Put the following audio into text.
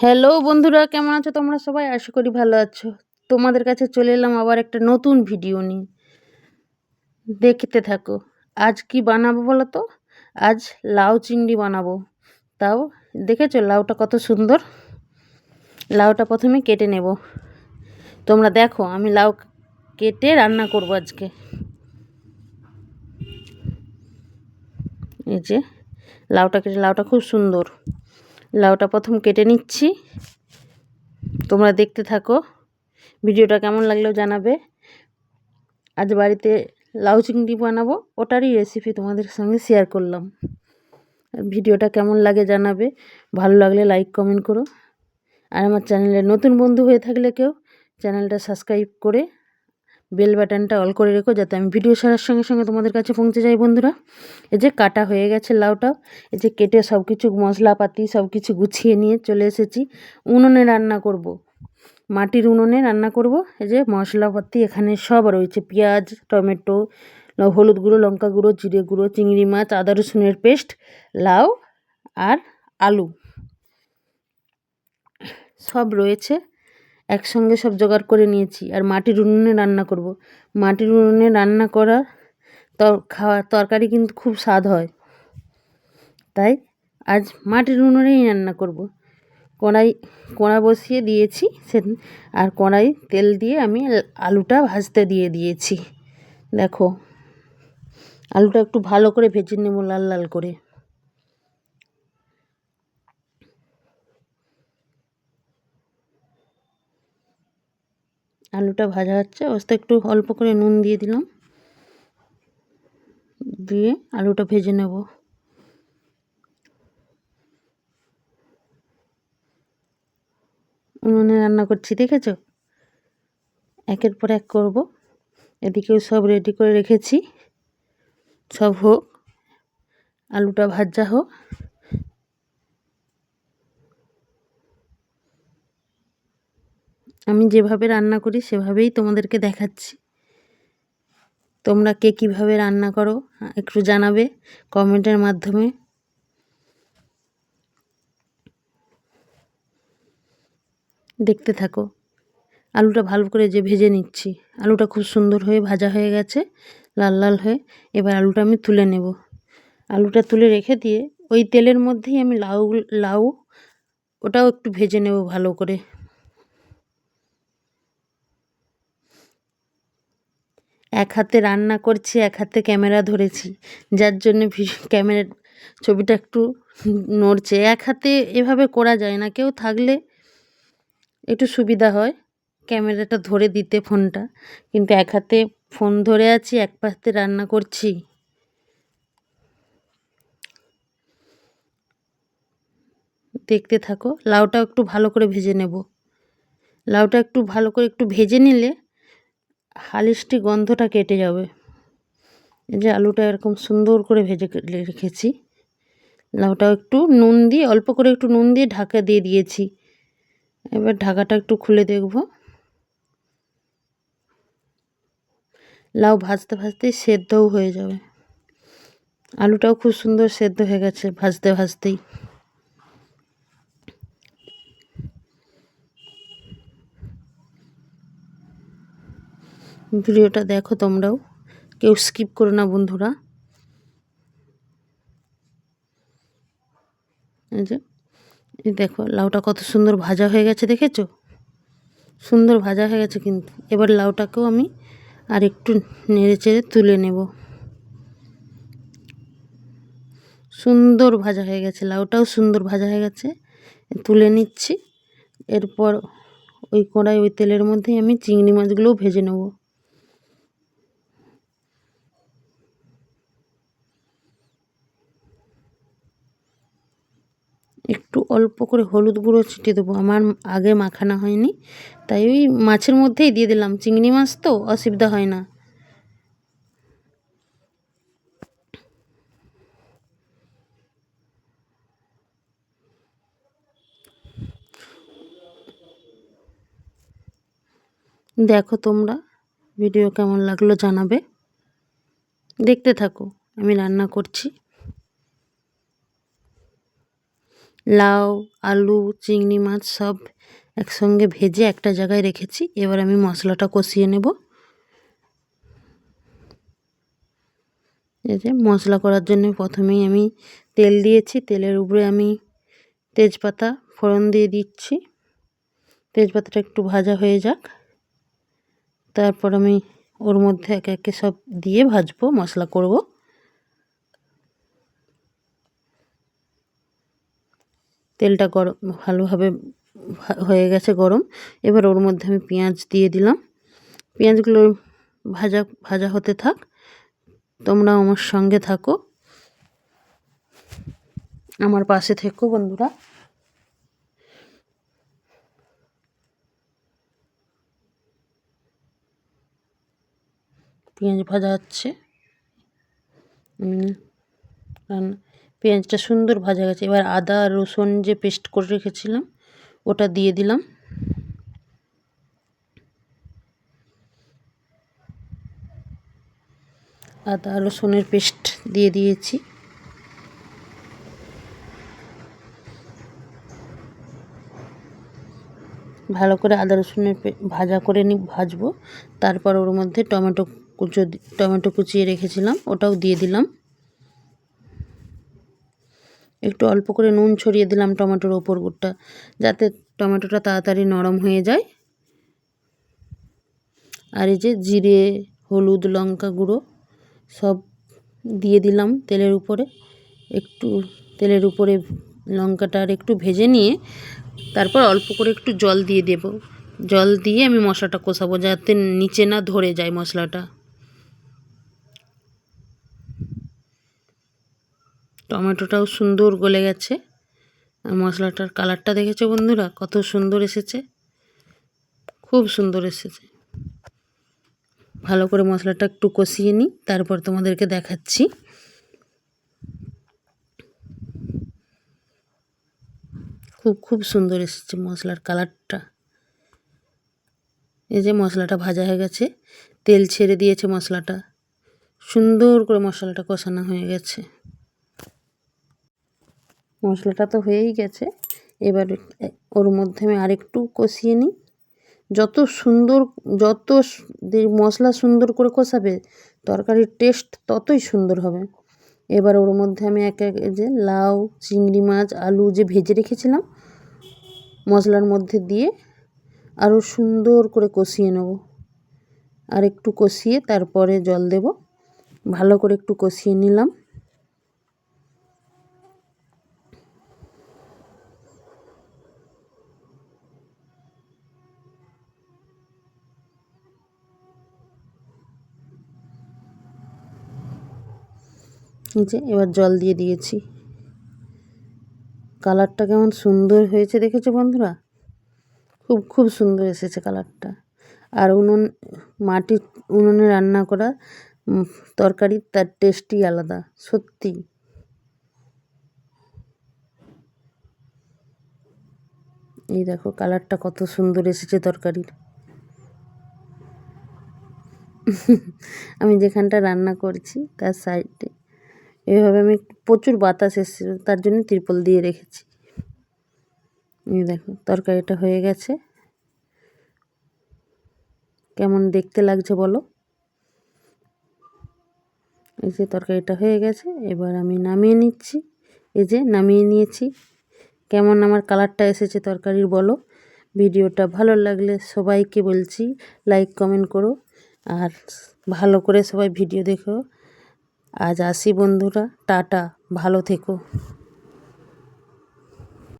Hello বন্ধুরা, কেমন আছো তোমরা সবাই? আশা করি ভালো আছো। তোমাদের কাছে চলে এলাম আবার একটা নতুন ভিডিও নিয়ে। দেখতে থাকো। আজ কি বানাবো বলো তো? আজ লাউ চিংড়ি বানাবো। তাও দেখেছ লাউটা কত সুন্দর? লাউটা প্রথমে কেটে নেব। তোমরা দেখো, আমি লাউ কেটে রান্না করব আজকে। এই যে, লাউটা কেটে, লাউটা খুব সুন্দর। লাউটা প্রথম কেটে নিচ্ছি। তোমরা দেখতে থাকো। ভিডিওটা কেমন লাগলেও জানাবে। আজ বাড়িতে লাউ চিংড়ি বানাবো, ওটারই রেসিপি তোমাদের সঙ্গে শেয়ার করলাম। ভিডিওটা কেমন লাগে জানাবে। ভালো লাগলে লাইক কমেন্ট করো। আর আমার চ্যানেলে নতুন বন্ধু হয়ে থাকলে কেউ চ্যানেলটা সাবস্ক্রাইব করে বেল বাটনটা অল করে রেখো যাতে আমি ভিডিও ছাড়ার সঙ্গে সঙ্গে তোমাদের কাছে পৌঁছে যাই বন্ধুরা। এই যে কাটা হয়ে গেছে লাউটাও এই যে কেটে সব কিছু মশলাপাতি সব কিছু গুছিয়ে নিয়ে চলে এসেছি। উনুনে রান্না করব। মাটির উনুনে রান্না করব। এই যে মশলাপাতি এখানে সব রয়েছে, পেঁয়াজ, টমেটো হলুদ গুঁড়ো, লঙ্কা গুঁড়ো, জিরে গুঁড়ো, চিংড়ি মাছ, আদা রসুনের পেস্ট, লাউ আর আলু। সব রয়েছে। একসঙ্গে সব জোগাড় করে নিয়েছি আর মাটির উনুনে রান্না করব। মাটির উনুনে রান্না করা তর, খাওয়া তরকারি কিন্তু খুব স্বাদ হয় তাই আজ মাটির উনুনেই রান্না করব। কড়াই, কড়া বসিয়ে দিয়েছি সে আর কড়াই তেল দিয়ে আমি আলুটা ভাজতে দিয়ে দিয়েছি দেখো, আলুটা একটু ভালো করে ভেজে নেব লাল লাল করে আলুটা ভাজা হচ্ছে। অবস্থা একটু অল্প করে নুন দিয়ে দিলাম। দিয়ে আলুটা ভেজে নেব। উনুনে রান্না করছি, দেখেছ? একের পর এক করব। এদিকেও সব রেডি করে রেখেছি। সব হোক, আলুটা ভাজা হোক। আমি যেভাবে রান্না করি, সেভাবেই তোমাদেরকে দেখাচ্ছি। তোমরা কে কীভাবে রান্না করো একটু জানাবে কমেন্টের মাধ্যমে। দেখতে থাকো, আলুটা ভালো করে যে ভেজে নিচ্ছি। আলুটা খুব সুন্দর হয়ে ভাজা হয়ে গেছে, লাল লাল হয়ে। এবার আলুটা আমি তুলে নেব। আলুটা তুলে রেখে দিয়ে ওই তেলের মধ্যেই আমি লাউ লাউ, ওটাও একটু ভেজে নেব ভালো করে। এক হাতে রান্না করছি, এক হাতে ক্যামেরা ধরেছি। যার জন্যে ক্যামেরার ছবিটা একটু নড়ছে। এক হাতে এভাবে করা যায় না। কেউ থাকলে একটু সুবিধা হয় ক্যামেরাটা ধরে দিতে ফোনটা। কিন্তু এক হাতে ফোন ধরে আছি, এক পাশে রান্না করছি। দেখতে থাকো লাউটা একটু ভালো করে ভেজে নেব। লাউটা একটু ভালো করে একটু ভেজে নিলে হালিশটি গন্ধটা কেটে যাবে। এই যে আলুটা এরকম সুন্দর করে ভেজে রেখেছি। লাউটাও একটু নুন দিয়ে, অল্প করে একটু নুন দিয়ে ঢাকা দিয়ে দিয়েছি। এবার ঢাকাটা একটু খুলে দেখব। লাউ ভাজতে ভাজতেই সেদ্ধও হয়ে যাবে। আলুটাও খুব সুন্দর সেদ্ধ হয়ে গেছে ভাজতে ভাজতেই। ভিডিওটা দেখো তোমরাও। কেউ স্কিপ করো না বন্ধুরা। এই যে, এই দেখো, লাউটা কত সুন্দর ভাজা হয়ে গেছে, দেখেছ? সুন্দর ভাজা হয়ে গেছে কিন্তু। এবার লাউটাকেও আমি আর একটু নেড়ে চেড়ে তুলে নেব। সুন্দর ভাজা হয়ে গেছে, লাউটাও সুন্দর ভাজা হয়ে গেছে। তুলে নিচ্ছি। এরপর ওই কড়াই, ওই তেলের মধ্যেই আমি চিংড়ি মাছগুলোও ভেজে নেব। একটু অল্প করে হলুদ গুঁড়ো ছিটিয়ে দেবো। আমার আগে মাখানো হয়নি, তাই ওই মাছের মধ্যেই দিয়ে দিলাম। চিংড়ি মাছ তো অসুবিধা হয় না। দেখো তোমরা ভিডিও কেমন লাগল জানাবে। দেখতে থাকো, আমি রান্না করছি। লাউ, আলু, চিংড়ি মাছ সব একসঙ্গে ভেজে একটা জায়গায় রেখেছি। এবার আমি মশলাটা কষিয়ে নেব। এই যে মশলা করার জন্য প্রথমেই আমি তেল দিয়েছি। তেলের উপরে আমি তেজপাতা ফোড়ন দিয়ে দিচ্ছি। তেজপাতাটা একটু ভাজা হয়ে যাক। তারপর আমি ওর মধ্যে একে একে সব দিয়ে ভাজবো, মশলা করব। তেলটা গরম, ভালোভাবে হয়ে গেছে গরম। এবার ওর মধ্যে আমি পেঁয়াজ দিয়ে দিলাম। পেঁয়াজগুলো ভাজা ভাজা হতে থাক তোমরা আমার সঙ্গে থাকো। আমার পাশে থেকো বন্ধুরা। পেঁয়াজ ভাজা হচ্ছে। রান্না পেঁয়াজটা সুন্দর ভাজা গেছে। এবার আদা, রসুন যে পেস্ট করে রেখেছিলাম, ওটা দিয়ে দিলাম। আদা, রসুনের পেস্ট দিয়ে দিয়েছি। ভালো করে আদা, রসুনের ভাজা করে নি ভাজবো। তারপর ওর মধ্যে টমেটো কুচো টমেটো কুচিয়ে রেখেছিলাম, ওটাও দিয়ে দিলাম। একটু অল্প করে নুন ছড়িয়ে দিলাম টমেটোর ওপর গুড়টা, যাতে টমেটোটা তাড়াতাড়ি নরম হয়ে যায়। আর এই যে জিরে, হলুদ, লঙ্কা গুঁড়ো সব দিয়ে দিলাম তেলের উপরে। একটু তেলের উপরে লঙ্কাটা আর একটু ভেজে নিয়ে তারপর অল্প করে একটু জল দিয়ে দেব। জল দিয়ে আমি মশলাটা কষাবো যাতে নিচে না ধরে যায় মশলাটা। টমেটোটাও সুন্দর গলে গেছে। আর মশলাটার কালারটা দেখেছ বন্ধুরা? কত সুন্দর এসেছে। খুব সুন্দর এসেছে। ভালো করে মশলাটা একটু কষিয়ে নিই, তারপর তোমাদেরকে দেখাচ্ছি। খুব খুব সুন্দর এসেছে মশলার কালারটা। এই যে মশলাটা ভাজা হয়ে গেছে, তেল ছেড়ে দিয়েছে মশলাটা। সুন্দর করে মশলাটা কষানো হয়ে গেছে। মশলাটা তো হয়েই গেছে। এবার ওর মধ্যে আমি আরেকটু কষিয়ে নিই। যত সুন্দর, যত মশলা সুন্দর করে কষাবে, তরকারির টেস্ট ততই সুন্দর হবে। এবার ওর মধ্যে আমি এক এক যে লাউ, চিংড়ি মাছ, আলু যে ভেজে রেখেছিলাম, মশলার মধ্যে দিয়ে আরও সুন্দর করে কষিয়ে নেব। আর একটু কষিয়ে তারপরে জল দেব। ভালো করে একটু কষিয়ে নিলাম। নিচে এবার জল দিয়ে দিয়েছি। কালারটা কেমন সুন্দর হয়েছে দেখেছ বন্ধুরা? খুব খুব সুন্দর এসেছে কালারটা। আর উনুন মাটির উনুনে রান্না করা তরকারি তার টেস্টই আলাদা, সত্যি। এই দেখো কালারটা কত সুন্দর এসেছে তরকারির। আমি যেখানটা রান্না করছি তার সাইডে এভাবে আমি প্রচুর বাতাস এসেছিল, তার জন্য ত্রিপল দিয়ে রেখেছি। এই দেখো, তরকারিটা হয়ে গেছে। কেমন দেখতে লাগছে বলো? এই যে তরকারিটা হয়ে গেছে, এবার আমি নামিয়ে নিচ্ছি। এই যে নামিয়ে নিয়েছি। কেমন আমার কালারটা এসেছে তরকারির বলো? ভিডিওটা ভালো লাগলে সবাইকে বলছি, লাইক, কমেন্ট করো। আর ভালো করে সবাই ভিডিও দেখো। আজ আসি বন্ধুরা টাটা ভালো থেকো।